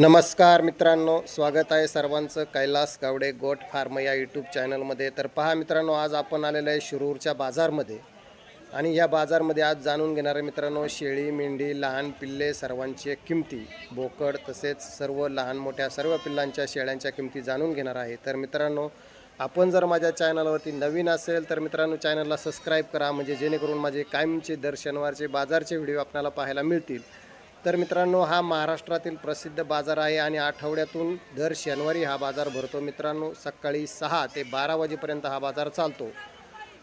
नमस्कार मित्रांनो स्वागत आहे सर्वांचं. कैलास गावडे गोट फार्म या यूट्यूब चॅनलमध्ये तर पहा मित्रांनो आज आपण आलेलो आहे शिरूरच्या बाजारमध्ये. आणि या बाजारमध्ये आज जाणून घेणार आहे मित्रांनो शेळी मेंढी लहान पिल्ले सर्वांचे किमती. बोकड तसेच सर्व लहान मोठ्या सर्व पिल्लांच्या शेळ्यांच्या किमती जाणून घेणार आहे. तर मित्रांनो आपण जर माझ्या चॅनलवरती नवीन असेल तर मित्रांनो चॅनलला सबस्क्राईब करा. म्हणजे जेणेकरून माझे कायमचे दर शनिवारचे बाजारचे व्हिडिओ आपल्याला पाहायला मिळतील. तर मित्रांनो हा महाराष्ट्रातील प्रसिद्ध बाजार आहे आणि आठवड्यातून दर शनिवारी हा बाजार भरतो. मित्रांनो सकाळी सहा ते बारा वाजेपर्यंत हा बाजार चालतो.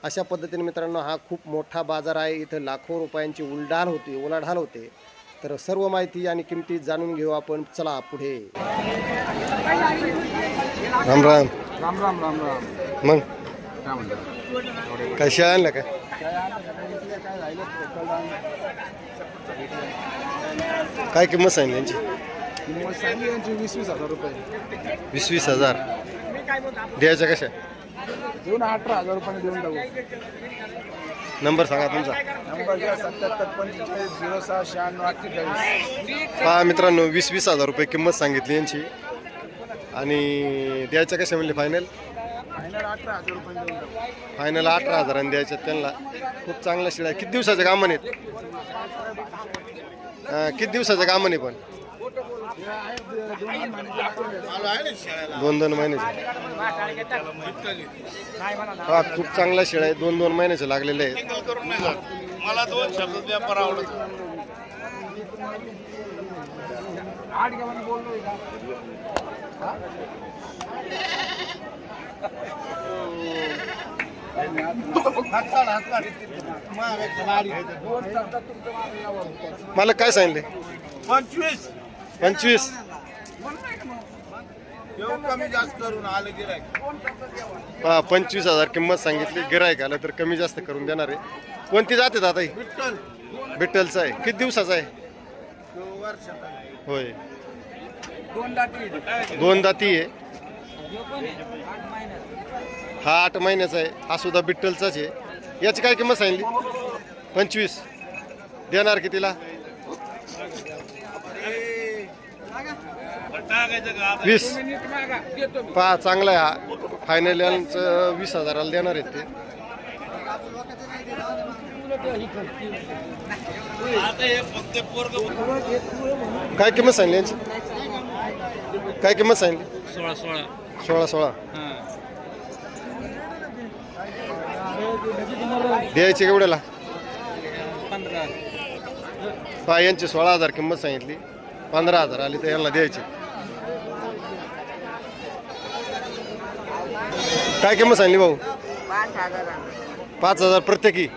अशा पद्धतीने मित्रांनो हा खूप मोठा बाजार आहे. इथं लाखो रुपयांची उलढाल होती उलाढाल होते. तर सर्व माहिती आणि किमती जाणून घेऊ आपण. चला पुढे. राम राम. राम राम राम राम. मग? काय शेळ्या आणल्या काय काय किंमत सांगितली यांची? किंमत सांगली यांची वीस वीस हजार रुपये. वीस वीस हजार. द्यायच्या कशा? देऊन अठरा हजार रुपये देऊन टाकू. नंबर सांगा तुमचा. नंबर घ्या सत्याहत्तर पंचेचाळीस झिरो सहा शहाण्णव अठ्ठेचाळीस. पहा मित्रांनो वीस वीस हजार रुपये किंमत सांगितली यांची. आणि द्यायच्या कशा म्हणले फायनल फायनल अठरा हजार रुपये देऊन टाकू. फायनल अठरा हजारांनी द्यायच्या त्यांना. खूप चांगल्या शिळ्या किती दिवसाच्या कामाने आहेत? किती किती काम नाही पण? दोन दोन महिन्याचे. हा खूप चांगल्या शेळ्या आहे. दोन दोन महिन्याचे लागलेले आहेत मला दोन शब्द व्यापार आवडत. मला काय सांगितले? पंचवीस. पंचवीस. गिराय पहा पंचवीस हज़ार किंमत सांगितली. गिरायक आलं तर कमी जास्त करून देणार आहे. कोणती जाते दादा ही? विठ्ठल. बिट्टलचं आहे. किती दिवसाचा आहे? तो वर्षाचा आहे. होय. दोन दोन दाती आहे. हा आठ महिन्याचा आहे. हा सुद्धा बिट्टलचाच आहे. याची काय किंमत सांगितली पंचवीस. देणार कितीला वीस. पहा चांगला आहे हा. फायनल यांचं वीस हजाराला देणार आहेत ते. काय किंमत सांगली यांची? काय किंमत सांगली? सोळा सोळा. सोळा सोळा. द्यायचे केवढ्याला पहा यांची सोळा हजार किंमत सांगितली. पंधरा हजार आली तर यांना द्यायची. काय किंमत सांगली भाऊ? पाच हजार प्रत्येकी.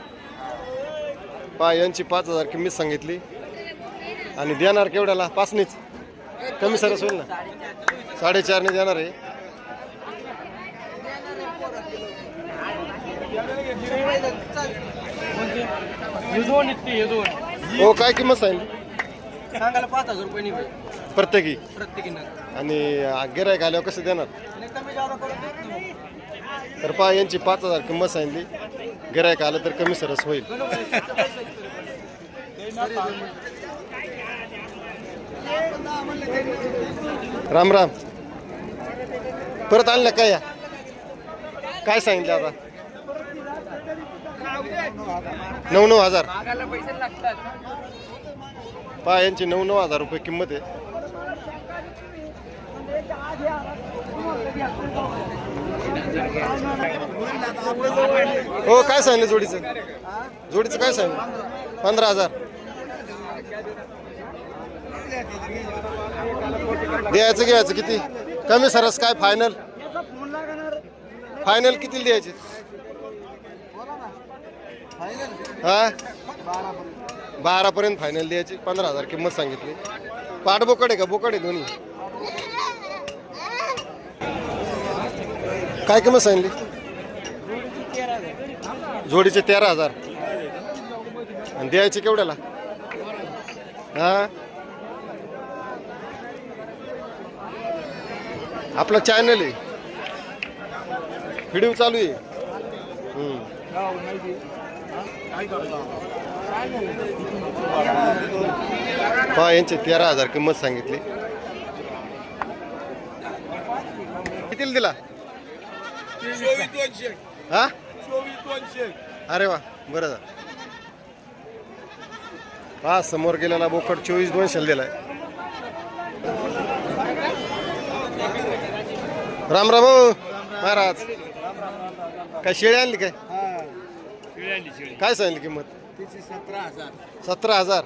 पहा यांची पाच हजार किंमत सांगितली. आणि देणार केवढ्याला? पाचनीच. कमी सरस होईल ना? साडेचारने देणार आहे. हे दोन इतके हे दोन हो काय किंमत सांगितली? सांगायला पाच हजार रुपये प्रत्येकी? प्रत्येकीनं आणि गिरायक आल्यावर कसं देणार? कमी जादा करून देत तर पहा यांची पाच हजार किंमत सांगितली. गिरायक आलं तर कमी सरस होईल. राम राम. परत आणलं काय या? काय सांगितलं आता? नऊ नऊ हजार. मागायला पैसे लागतात. पहा यांची नऊ नऊ हजार रुपये किंमत आहे. हो काय सांगितलं जोडीचं? जोडीचं काय सांगितलं पंधरा हजार. द्यायचं घ्यायचं किती? कमी सरस काय फायनल फायनल किती द्यायचे? हा? बारा पर्यंत फायनल द्यायची. पंधरा हजार किंमत सांगितली. पाठ बोकड आहे का? बोकड आहे दोन्ही. काय किंमत सांगितली? जोडीचे तेरा हजार. आणि द्यायचे केवढ्याला? हा? आपला चॅनल आहे. व्हिडिओ चालू आहे. हम्म. पहा यांचे तेरा हजार किंमत सांगितली. कितीला दिला? हा? अरे वा बरं झालं. हा समोर गेलेला बोकड चोवीस दोनशेला दिलाय. राम राम महाराज. काय शेळी आणली काय? काय सांगितली किंमत? तिची सतरा हजार. सतरा हजार?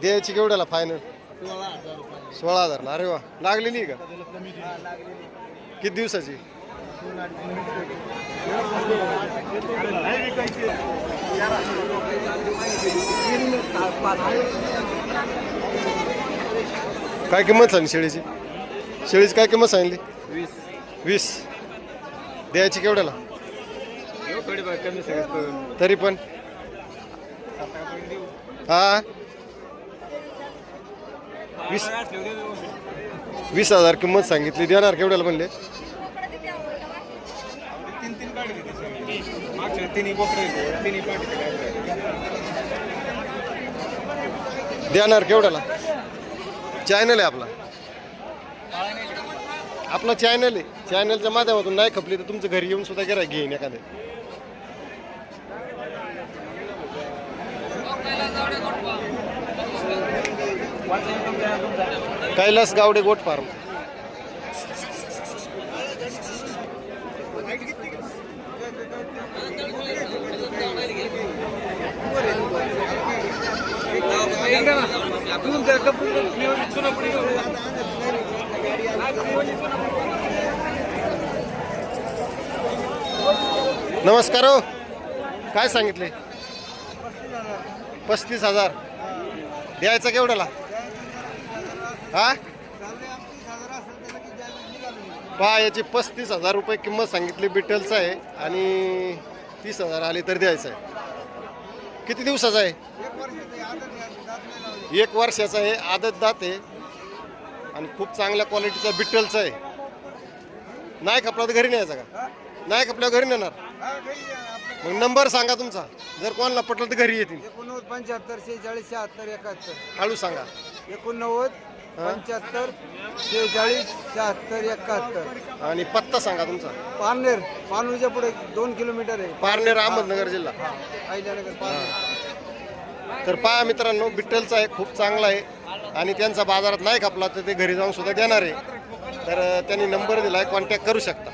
द्यायची केवढ्याला फायनल सोळा हजार रुपये सोळा हजारला अरे वा. लागलेली आहे का? किती दिवसाची? काय किंमत सांगली शेळीची? शेळीची काय किंमत सांगितली वीस. वीस. द्यायची केवढ्याला? तरी पण. हा? वीस वीस हजार किंमत सांगितली. देणार केवढ्याला म्हणले? देणार केवढ्याला? चॅनल आहे आपला. आपला चॅनल आहे. चॅनलच्या माध्यमातून नाही खपली तर तुमचं घरी येऊन सुद्धा गिराय घेईन एखादं. Kailas Gawade goat farm. नमस्कार हो. काय सांगितले? पस्तीस हजार. द्यायचा केवढ्याला? हा? पहा याची पस्तीस हजार रुपये किंमत सांगितली बिटलचं आहे आणि तीस हजार आली तर द्यायचं आहे. किती दिवसाचा आहे? एक वर्षाचा आहे आदत दात आहे आणि खूप चांगल्या क्वालिटीचा बिटलचा आहे. नाही खपला तर घरी न्यायचा का? नाही खपल्या घरी नेणार? मग नंबर सांगा तुमचा. जर कोणाला पटलं तर घरी येतील. एकोणनव्वद पंच्याहत्तर शेहेचाळीस शहात्तर एकाहत्तर. हळू सांगा. एकोणनव्वद पंच्याहत्तर शेहेचाळीस शहात्तर एकाहत्तर. आणि पत्ता सांगा तुमचा. पारनेर पानूच्या पुढे दोन किलोमीटर आहे. पारनेर अहमदनगर जिल्हा. अहिल्यानगर पारनेर. तर पहा मित्रांनो बिट्टलचा आहे खूप चांगला आहे आणि त्यांचा बाजारात नाही खपला तर ते घरी जाऊन सुद्धा देणार आहे. तर अं, त्यांनी नंबर दिला आहे कॉन्टॅक्ट करू शकता.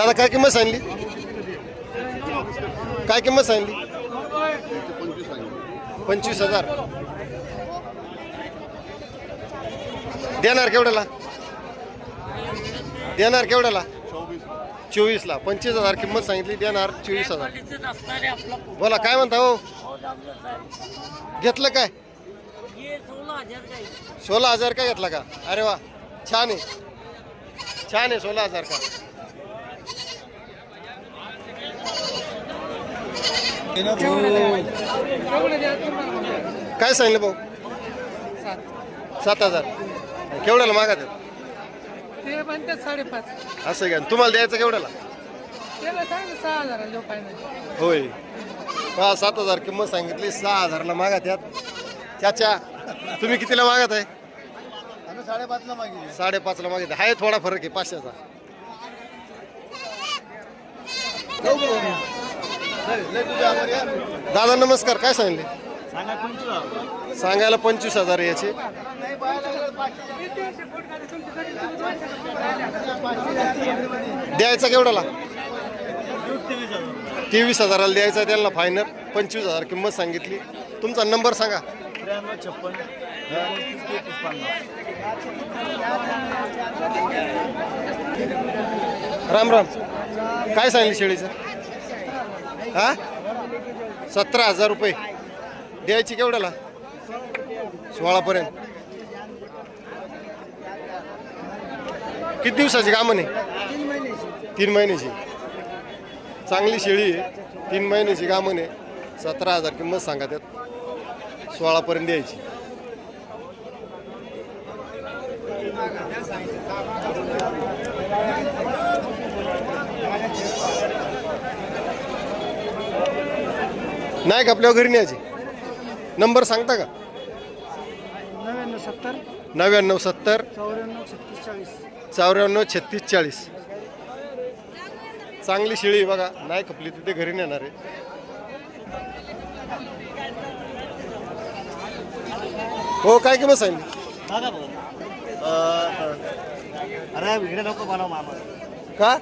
दादा काय किंमत सांगली? काय किंमत सांगली? पंचवीस हजार. देणार केवढ्याला? देणार केवढ्याला? चोवीसला. पंचवीस हजार किंमत सांगितली देणार चोवीस हजार. बोला काय म्हणता हो? घेतलं काय? सोळा हजार का घेतला का अरे वा छान आहे. छान आहे सोळा हजार का? काय सांगितलं भाऊ? सात हजार. केवढ्याला मागा ते म्हणतात साडेपाच. असं आहे का? तुम्हाला द्यायचं केवढ्याला? त्याला सांग सहा हजार जो फायनल होय. पहा सात हजार किंमत सांगितली सहा हजारला मागा त्यात त्याच्या तुम्ही कितीला मागत आहे? आम्ही साडेपाचला मागितले. साडेपाचला मागित आहे थोडा फरक आहे पाचशेचा. दादा नमस्कार. काय सांगले? सांगायला पंचवीस हजार याचे. द्यायचा केवढ्याला तेवीस हजाराला द्यायचा त्यांना फायनल पंचवीस हजार किंमत सांगितली. तुमचा नंबर सांगा. छप्पन. राम राम. काय सांगितलं शेळीचं? हा? सतरा हजार रुपये. द्यायची केवढ्याला? सोळापर्यंत. किती दिवसाची कामं नाही? तीन महिन्याची. चांगली शेळी आहे. तीन महिन्याची कामं आहे सतरा हजार किंमत सांगा त्यात. सोळापर्यंत द्यायची. नाही का आपल्या घरी न्यायची. नंबर सांगता का? नव्याण्णव सत्तर. नव्याण्णव सत्तर. चौऱ्याण्णव छत्तीस चाळीस. चौऱ्याण्णव छत्तीस चाळीस. चांगली शेळी आहे बघा. नाही खपली तिथे घरी नेणार आहे. हो काय किंमत सांगितली? अरे व्हिडिओ नको बनव मामा. का?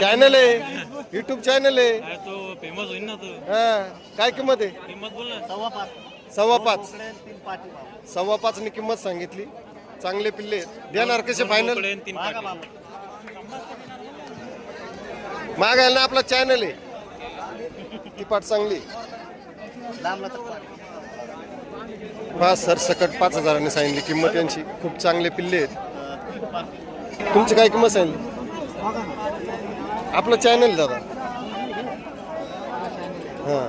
चॅनल आहे. युट्यूब चॅनल आहे. तो फेमस होईल ना तो. हा काय किंमत आहे? किंमत बोल ना. सव्वा पाच. सव्वा पाच. तीन पाठी सव्वा पाचनी किंमत सांगितली. चांगले पिल्ले आहेत. देणार कसे फायनल तीन पाठी. मागायला ना आपला चॅनल आहे. ती पाठ चांगली लांबला तर पाच सर सकट पाच हजारांनी सांगितली. किंमत यांची. खूप चांगले पिल्ले आहेत. तुमची काय किंमत सांगितली? आपलं चॅनल दादा. हां.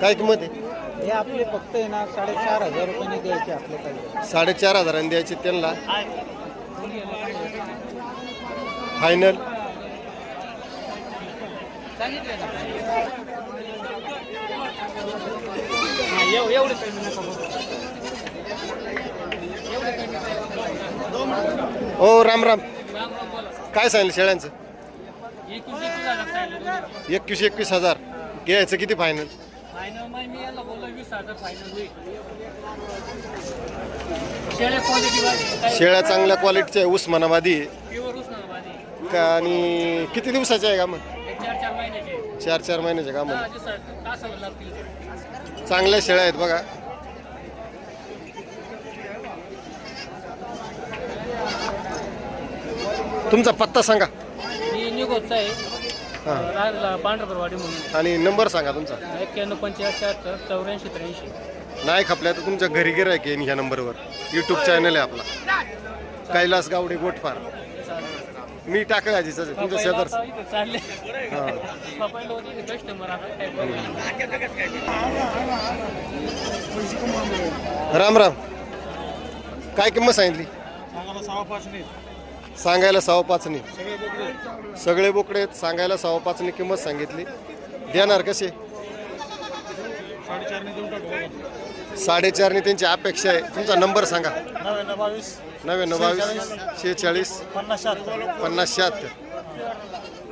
काय किंमत आहे? हे आपले फक्त आहे ना साडेचार हजार रुपयाने द्यायचे आपल्याकडे साडेचार हजारांनी द्यायचे त्यांना. फायनल हो राम राम. काय सांगितलं शेळ्यांचं? एकवीस एकवीस हजार घ्यायचं किती फायनल फायनल मग मी याला बोललो वीस हजार फायनल होईल. शेळ्या क्वालिटी शेळ्या चांगल्या क्वालिटीच्या आहे उस्मानाबादी आहे. प्युअर उस्मानाबादी का आणि किती दिवसाच्या आहे का मग हे चार चार महिन्याचे. चार चार महिन्याच्या का दहा मग दिवसात तासावर लागतील. चांगल्या शेळ्या आहेत बघा. तुमचा पत्ता सांगा. आहे. हां. पांढरपरवाडी म्हणून. आणि नंबर सांगा तुमचा. एक्क्याण्णव पंच्याऐंशी शहात्तर चौऱ्याऐंशी त्र्याऐंशी. नाही खपल्या तर तुमच्या घरी गिरायक येईन ह्या नंबरवर. यूट्यूब चॅनल आहे आपला. कैलास गावडे गोटफार मी टाकलं आजीचं तुमच्या शेजार चालले. हां. कस्टमर. राम राम. काय किंमत सांगितली? सांगायला सव्वा पाचनी सगळे बोकडे आहेत सांगायला सव्वा पाचनी किंमत सांगितली. देणार कसे? साडेचारने त्यांची अपेक्षा आहे. तुमचा नंबर सांगा. नव्याण्णव बावीस नव्याण्णव बावीस शेहेचाळीस पन्नास शहात्तर. पन्नास शहात्तर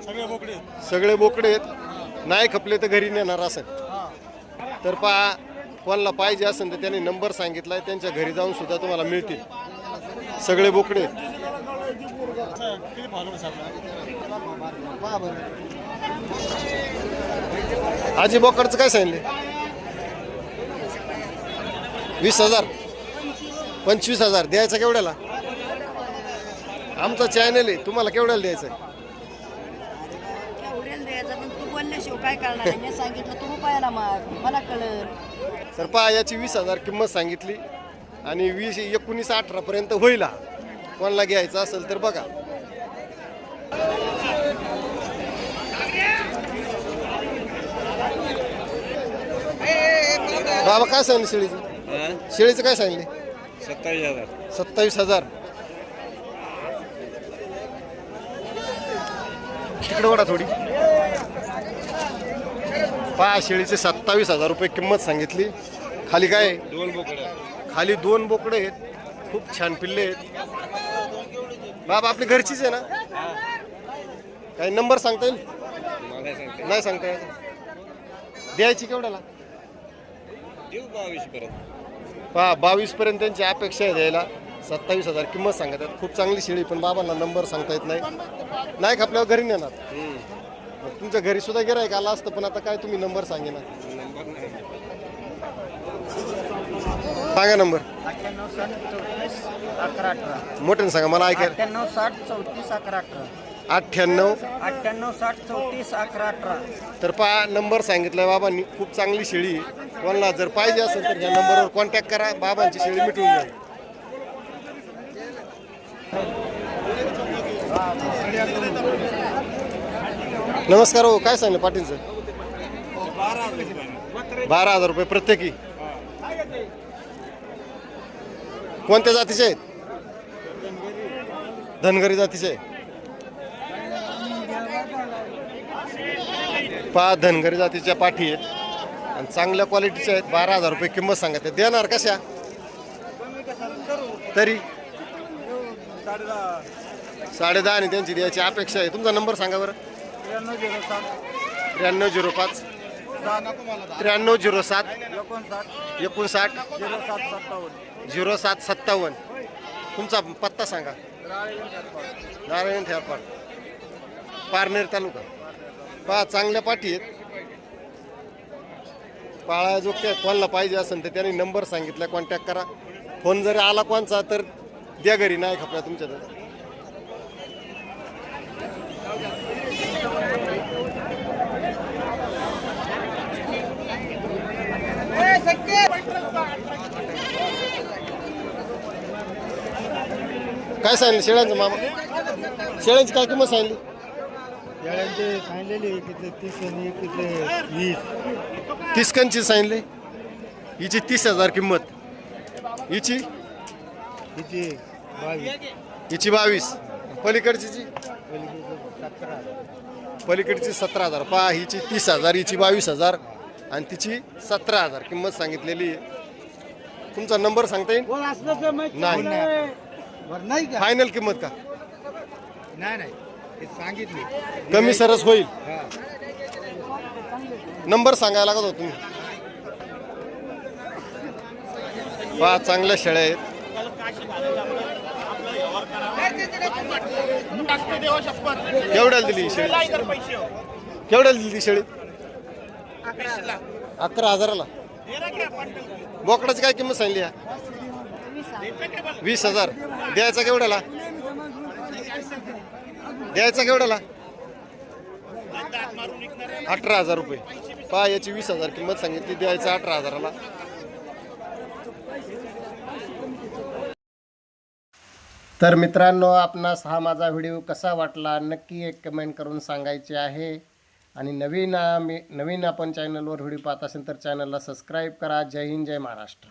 सगळे बोकडे सगळे बोकडे आहेत. नाही खपले तर घरी नेणार असं. तर पहा कोणाला पाहिजे असेल तर त्यांनी नंबर सांगितला आहे त्यांच्या घरी जाऊन सुद्धा तुम्हाला मिळतील. सगळे बोकडे आहेत. किती फॉलोअर्स आजी बोकडचं काय सांगितले? वीस हजार? पंचवीस हजार. द्यायचं केवढ्याला? आमचा चॅनल आहे. तुम्हाला केवढ्याला द्यायचं आहे उडेल द्यायचं? पण तू बोलल्याशिवाय काय करणार आहे? मी सांगितलं तू रुपयाला माग मला कळल. तर पहा याची वीस हजार किंमत सांगितली आणि वीस एकोणीस अठरापर्यंत होईल. हा. कोणाला घ्यायचं असेल तर बघा. बाबा काय सांगितलं शेळीचं? शेळीचं काय सांगितले सत्तावीस हजार. सत्तावीस हजार. तिकडे वडा थोडी. पहा शेळीचे सत्तावीस हजार रुपये किंमत सांगितली. खाली काय? आहे? दोन बोकडे खाली दोन बोकडे आहेत. खूप छान पिल्ले आहेत. बाबा आपली घरचीच आहे ना? काही नंबर सांगता येईल? मला सांगते नाही सांगता द्यायची केवढ्याला? देऊ बावीस परत पहा बावीस पर्यंत त्यांची अपेक्षा आहे द्यायला. सत्तावीस हजार किंमत सांगतात खूप चांगली शेळी पण बाबांना नंबर सांगता येत नाही. नाही का आपल्यावर घरी नेणार. मग तुमच्या घरी सुद्धा गिरायक आला असतं पण आता काय तुम्ही नंबर सांगे ना नंबर नाही. सांगा नंबर. अठ्ठ्याण्णव साठ चौतीस अकरा अठरा. मोठ्याने सांगा मला ऐकायला. अठ्ठ्याण्णव साठ चौतीस अकरा अठरा अठ्ठ्याण्णव. अठ्ठ्याण्णव साठ चौतीस अकरा अठरा. तर पहा नंबर सांगितलाय बाबांनी खूप चांगली शेळी आहे. कोणाला जर पाहिजे असेल तर ह्या नंबरवर कॉन्टॅक्ट करा. बाबांची शेळी मिटवून जाईल. नमस्कार हो काय सांगलं पाटीलचं? बारा हजार रुपये प्रत्येकी. कोणत्या जातीचे आहेत? धनगरी जातीचे आहे पहा धनगरी जातीच्या पाठी आहेत. आणि चांगल्या क्वालिटीच्या आहेत. बारा हजार रुपये किंमत सांगत आहे देणार कशा? तरी. साडे दहा आणि त्यांची द्यायची अपेक्षा आहे. तुमचा नंबर सांगा बरं. त्र्याण्णव झिरो पाच. त्र्याण्णव झिरो सात. एकोणसाठ. झिरो सात सत्तावन्न. तुमचा पत्ता सांगा. नारायण थेरपाड पारनेर तालुका. पहा चांगल्या पाठी आहेत. पाळा जो काय कोणाला पाहिजे असेल तर त्यांनी नंबर सांगितला कॉन्टॅक्ट करा. फोन जरी आला कोणचा तर द्या घरी नाही खपला तुमच्याकडे. काय सांगितलं शेळ्यांचं मामा? शेळ्यांची काय किंमत सांगली शेळ्यांचे सांगलेले तिथे तीस आणि तिथे वीस. तिसकनची सांगितली? हिची तीस हजार किंमत. हिची? तिचे बावीस. हिची बावीस. पलीकडची पलीकडे सतरा पलीकडची सतरा हजार. पहा हिची तीस हजार हिची बावीस हजार आणि तिची सतरा हजार किंमत सांगितलेली आहे. तुमचा नंबर सांगता येईल? कोण असलं तर मग नाही. नाही का? फायनल किंमत का? नाही नाही. सांगितले. कमी सरस होईल. हा. नंबर सांगायला लागत होता तुम्ही. पहा चांगल्या शेळ्या आहेत. केवढ्याला दिली ही शेळी? केवढ्याला दिली शेळी? अकरा हजाराला. बोकडाची काय किंमत सांगली या? वीस हजार. द्यायचा केवढ्याला? द्यायचा केवढ्याला अठरा हजार रुपये. पहा याची वीस हजार किंमत सांगितली द्यायचं अठरा हजाराला. तर मित्रांनो आपणास हा माझा व्हिडिओ कसा वाटला नक्की एक कमेंट करून सांगायचे आहे. आणि नवीन आम्ही नवीन आपण चॅनलवर व्हिडिओ पाहत असेल तर चॅनलला सबस्क्राईब करा. जय हिंद जय महाराष्ट्र.